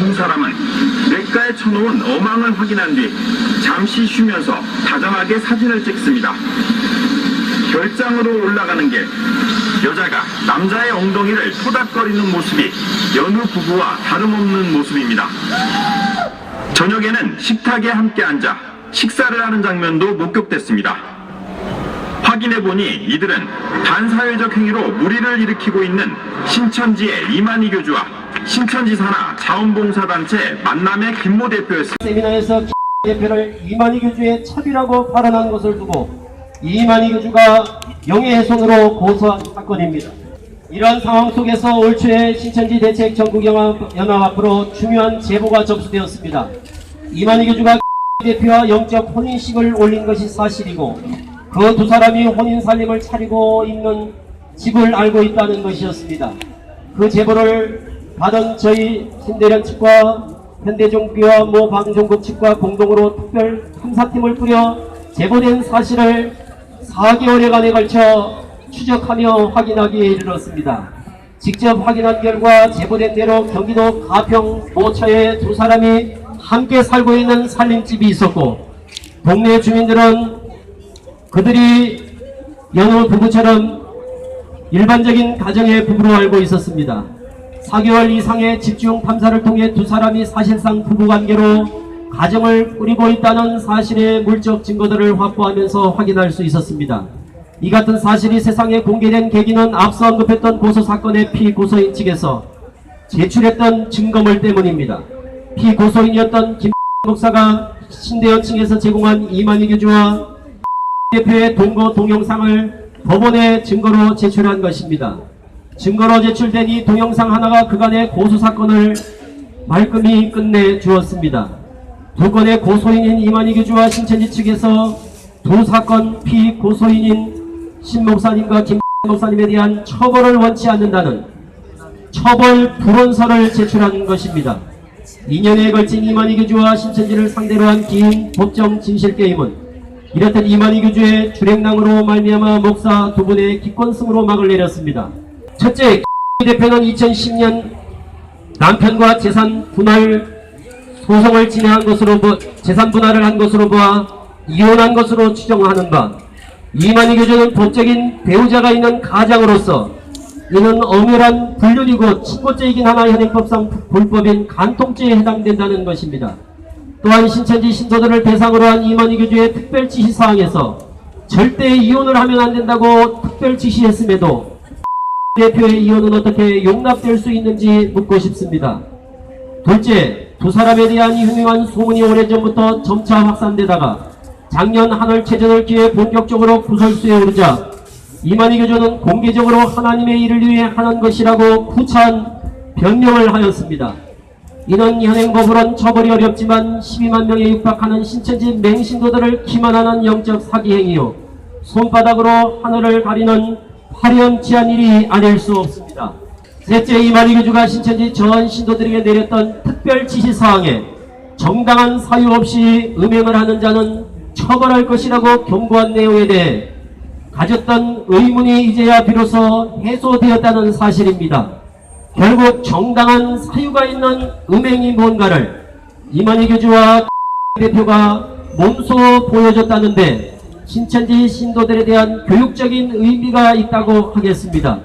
두 사람은 냇가에 쳐놓은 어망을 확인한 뒤 잠시 쉬면서 다정하게 사진을 찍습니다. 결장으로 올라가는 길 여자가 남자의 엉덩이를 토닥거리는 모습이 여느 부부와 다름없는 모습입니다. 저녁에는 식탁에 함께 앉아 식사를 하는 장면도 목격됐습니다. 확인해보니 이들은 반사회적 행위로 무리를 일으키고 있는 신천지의 이만희 교주와 신천지 산하 자원봉사단체 만남의 김모 대표였습니다. 세미나에서 대표를 이만희 교주의 차비라고 발언한 것을 두고 이만희 교주가 명예훼손으로 고소한 사건입니다. 이러한 상황 속에서 올 초에 신천지 대책 전국연합 연합 앞으로 중요한 제보가 접수되었습니다. 이만희 교주가 대표와 영적 혼인식을 올린 것이 사실이고 그 두 사람이 혼인 살림을 차리고 있는 집을 알고 있다는 것이었습니다. 그 제보를 받은 저희 신대련 측과 현대종교와 모 방송국 측과 공동으로 특별 탐사팀을 꾸려 제보된 사실을 4개월여간에 걸쳐 추적하며 확인하기에 이르렀습니다. 직접 확인한 결과 제보된 대로 경기도 가평 모처에 두 사람이 함께 살고 있는 살림집이 있었고 동네 주민들은 그들이 연호 부부처럼 일반적인 가정의 부부로 알고 있었습니다. 4개월 이상의 집중 탐사를 통해 두 사람이 사실상 부부관계로 가정을 꾸리고 있다는 사실의 물적 증거들을 확보하면서 확인할 수 있었습니다. 이 같은 사실이 세상에 공개된 계기는 앞서 언급했던 고소 사건의 피고소인 측에서 제출했던 증거물 때문입니다. 피고소인이었던 김 목사가 신대원 측에서 제공한 이만희 교주와 대표의 동거 동영상을 법원에 증거로 제출한 것입니다. 증거로 제출된 이 동영상 하나가 그간의 고소 사건을 말끔히 끝내 주었습니다. 두 건의 고소인인 이만희 교주와 신천지 측에서 두 사건 피고소인인 신 목사님과 김 목사님에 대한 처벌을 원치 않는다는 처벌 불원서를 제출한 것입니다. 2년에 걸친 이만희 교주와 신천지를 상대로 한 긴 법정 진실 게임은 이렇듯 이만희 교주의 주랭랑으로 말미암아 목사 두 분의 기권승으로 막을 내렸습니다. 첫째, 대표는 2010년 남편과 재산 분할 소송을 진행한 것으로 보, 재산 분할을 한 것으로 보아 이혼한 것으로 추정하는 바 이만희 교주는 법적인 배우자가 있는 가장으로서 이는 엄연한 불륜이고 칠번째이긴 하나 현행법상 불법인 간통죄에 해당된다는 것입니다. 또한 신천지 신도들을 대상으로 한 이만희 교주의 특별 지시 사항에서 절대 이혼을 하면 안 된다고 특별 지시했음에도 대표의 이혼은 어떻게 용납될 수 있는지 묻고 싶습니다. 둘째, 두 사람에 대한 흉흉한 소문이 오래전부터 점차 확산되다가 작년 한월 체전을 기해 본격적으로 구설수에 오르자 이만희 교주는 공개적으로 하나님의 일을 위해 하는 것이라고 부차한 변명을 하였습니다. 이는 현행 법으론 처벌이 어렵지만 12만 명에 육박하는 신천지 맹신도들을 기만하는 영적 사기 행위요 손바닥으로 하늘을 가리는 파렴치한 일이 아닐 수 없습니다. 셋째 이만희 교주가 신천지 전 신도들에게 내렸던 특별 지시 사항에 정당한 사유 없이 음행을 하는 자는 처벌할 것이라고 경고한 내용에 대해 가졌던 의문이 이제야 비로소 해소되었다는 사실입니다. 결국 정당한 사유가 있는 음행이 뭔가를 이만희 교주와 대표가 몸소 보여줬다는데 신천지 신도들에 대한 교육적인 의미가 있다고 하겠습니다.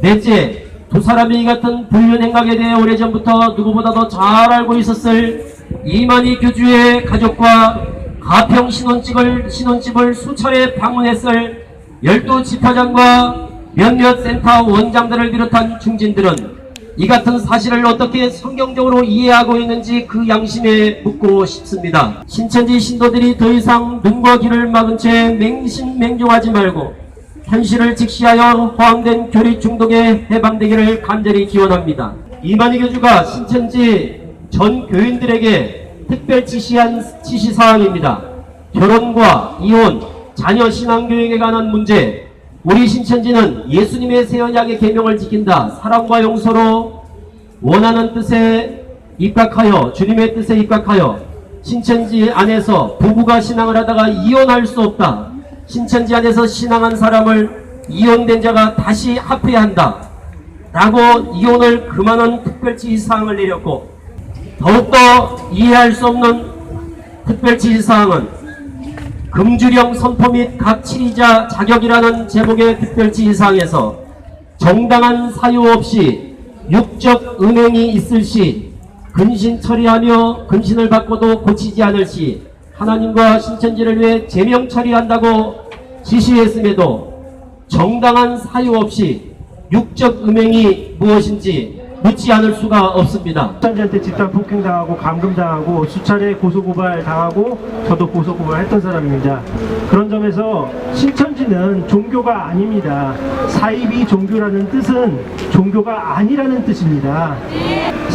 넷째, 두 사람이 이 같은 불륜 행각에 대해 오래전부터 누구보다도 잘 알고 있었을 이만희 교주의 가족과 가평 신혼집을, 신혼집을 수차례 방문했을 열두 지파장과 몇몇 센터 원장들을 비롯한 중진들은 이 같은 사실을 어떻게 성경적으로 이해하고 있는지 그 양심에 묻고 싶습니다. 신천지 신도들이 더 이상 눈과 귀를 막은 채 맹신맹종하지 말고 현실을 직시하여 허황된 교리 중독에 해방되기를 간절히 기원합니다. 이만희 교주가 신천지 전 교인들에게 특별 지시한 지시사항입니다. 결혼과 이혼, 자녀 신앙교육에 관한 문제, 우리 신천지는 예수님의 새 언약의 계명을 지킨다. 사랑과 용서로 원하는 뜻에 입각하여 주님의 뜻에 입각하여 신천지 안에서 부부가 신앙을 하다가 이혼할 수 없다. 신천지 안에서 신앙한 사람을 이혼된 자가 다시 합해야 한다. 라고 이혼을 금하는 특별지 사항을 내렸고 더욱더 이해할 수 없는 특별지시사항은 금주령 선포 및각 치리자 자격이라는 제목의 특별지시사항에서 정당한 사유 없이 육적 은행이 있을 시 근신 처리하며 근신을 받고도 고치지 않을 시 하나님과 신천지를 위해 제명 처리한다고 지시했음에도 정당한 사유 없이 육적 음행이 무엇인지 묻지 않을 수가 없습니다. 신천지한테 집단 폭행당하고 감금당하고 수차례 고소고발 당하고 저도 고소고발 했던 사람입니다. 그런 점에서 신천지는 종교가 아닙니다. 사이비 종교라는 뜻은 종교가 아니라는 뜻입니다.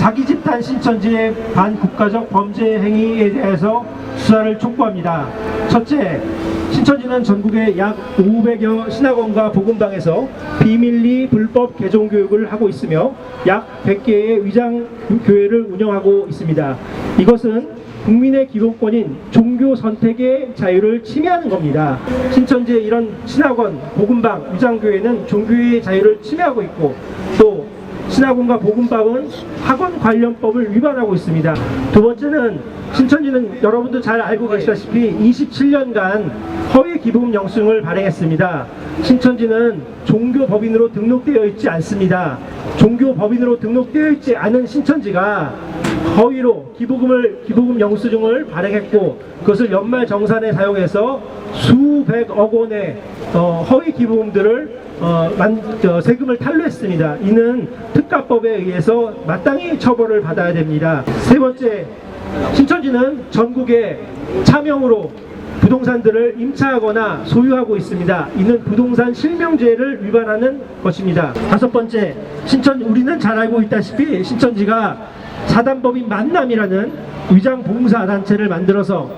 사기 집단 신천지의 반국가적 범죄 행위에 대해서 수사를 촉구합니다. 첫째, 신천지는 전국에 약 500여 신학원과 복음방에서 비밀리 불법 개종 교육을 하고 있으며 약 100개의 위장 교회를 운영하고 있습니다. 이것은 국민의 기본권인 종교 선택의 자유를 침해하는 겁니다. 신천지의 이런 신학원, 복음방, 위장교회는 종교의 자유를 침해하고 있고 또 신학원과 복음방은 학원 관련법을 위반하고 있습니다. 두 번째는 신천지는 여러분도 잘 알고 계시다시피 27년간 허위 기부금 영수증을 발행했습니다. 신천지는 종교 법인으로 등록되어 있지 않습니다. 종교 법인으로 등록되어 있지 않은 신천지가 허위로 기부금을 기부금 영수증을 발행했고 그것을 연말 정산에 사용해서 수백억 원의 어, 허위 기부금들을 어, 만, 저, 세금을 탈루했습니다. 이는 특가법에 의해서 마땅히 처벌을 받아야 됩니다. 세 번째, 신천지는 전국에 차명으로 부동산들을 임차하거나 소유하고 있습니다. 이는 부동산 실명제를 위반하는 것입니다. 다섯 번째, 신천 우리는 잘 알고 있다시피 신천지가 사단법인 만남이라는 위장 봉사 단체를 만들어서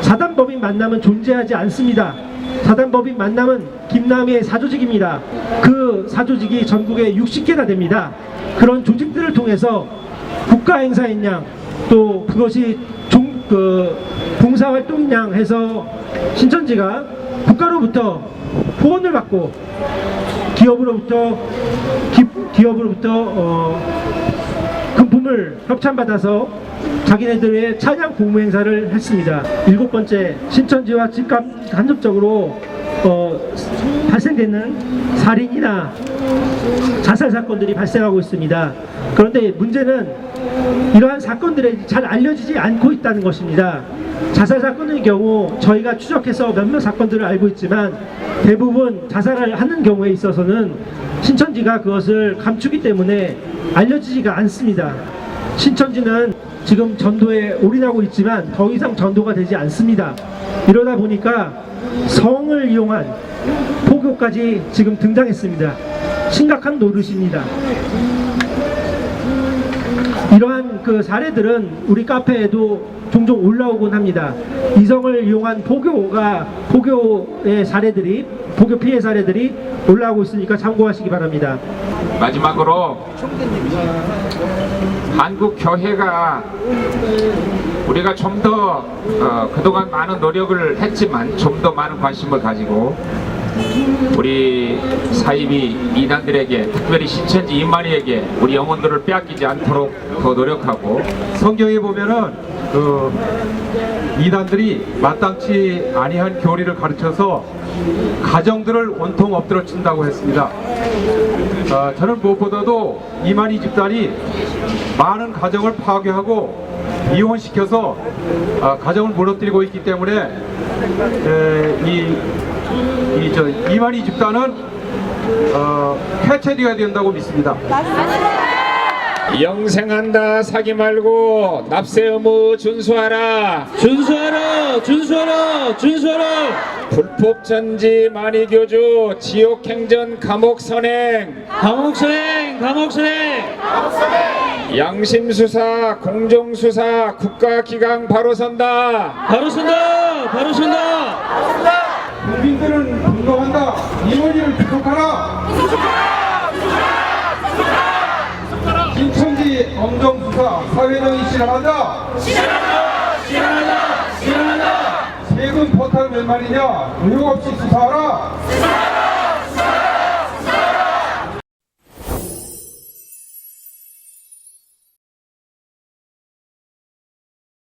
사단법인 만남은 존재하지 않습니다. 사단법인 만남은 김남희의 사조직입니다. 그 사조직이 전국에 60개나 됩니다. 그런 조직들을 통해서 국가 행사인 양, 또 그것이 종, 그 봉사활동인 양 해서 신천지가 국가로부터 후원을 받고 기업으로부터 기, 기업으로부터 어, 금품을 협찬받아서 자기네들의 찬양 공무 행사를 했습니다. 일곱 번째 신천지와 집값 간접적으로 어, 발생되는 살인이나 자살 사건들이 발생하고 있습니다. 그런데 문제는 이러한 사건들이 잘 알려지지 않고 있다는 것입니다. 자살 사건의 경우 저희가 추적해서 몇몇 사건들을 알고 있지만 대부분 자살을 하는 경우에 있어서는 신천지가 그것을 감추기 때문에 알려지지가 않습니다. 신천지는 지금 전도에 올인하고 있지만 더 이상 전도가 되지 않습니다. 이러다 보니까 성을 이용한 포교까지 지금 등장했습니다. 심각한 노릇입니다. 이러한 그 사례들은 우리 카페에도 종종 올라오곤 합니다. 이성을 이용한 포교가 포교의 사례들이 포교 피해 사례들이 올라오고 있으니까 참고하시기 바랍니다. 마지막으로 한국 교회가 우리가 좀더 어, 그동안 많은 노력을 했지만 좀 더 많은 관심을 가지고 우리 사이비 이단들에게 특별히 신천지 이만희에게 우리 영혼들을 빼앗기지 않도록 더 노력하고 성경에 보면은 그 이단들이 마땅치 아니한 교리를 가르쳐서 가정들을 온통 엎드려 친다고 했습니다. 아, 저는 무엇보다도 이만희 집단이 많은 가정을 파괴하고 이혼시켜서 아, 가정을 무너뜨리고 있기 때문에 에, 이, 이, 저, 이만희 집단은 어, 해체되어야 된다고 믿습니다. 영생한다 사기 말고 납세 의무 준수하라 준수하라, 준수하라, 준수하라. 불법 전지 만이교주 지옥 행전 감옥 선행 감옥 선행, 감옥 선행. 양심 수사 공정 수사 국가 기강 바로 선다 바로 선다, 바로 선다. 국민들은 분노한다. 이원희를 구속하라. 엄정수사 사회정의 실현하자. 실현하자. 실현하자. 세금 포탈 몇 말이냐? 의혹 없이 수사하라.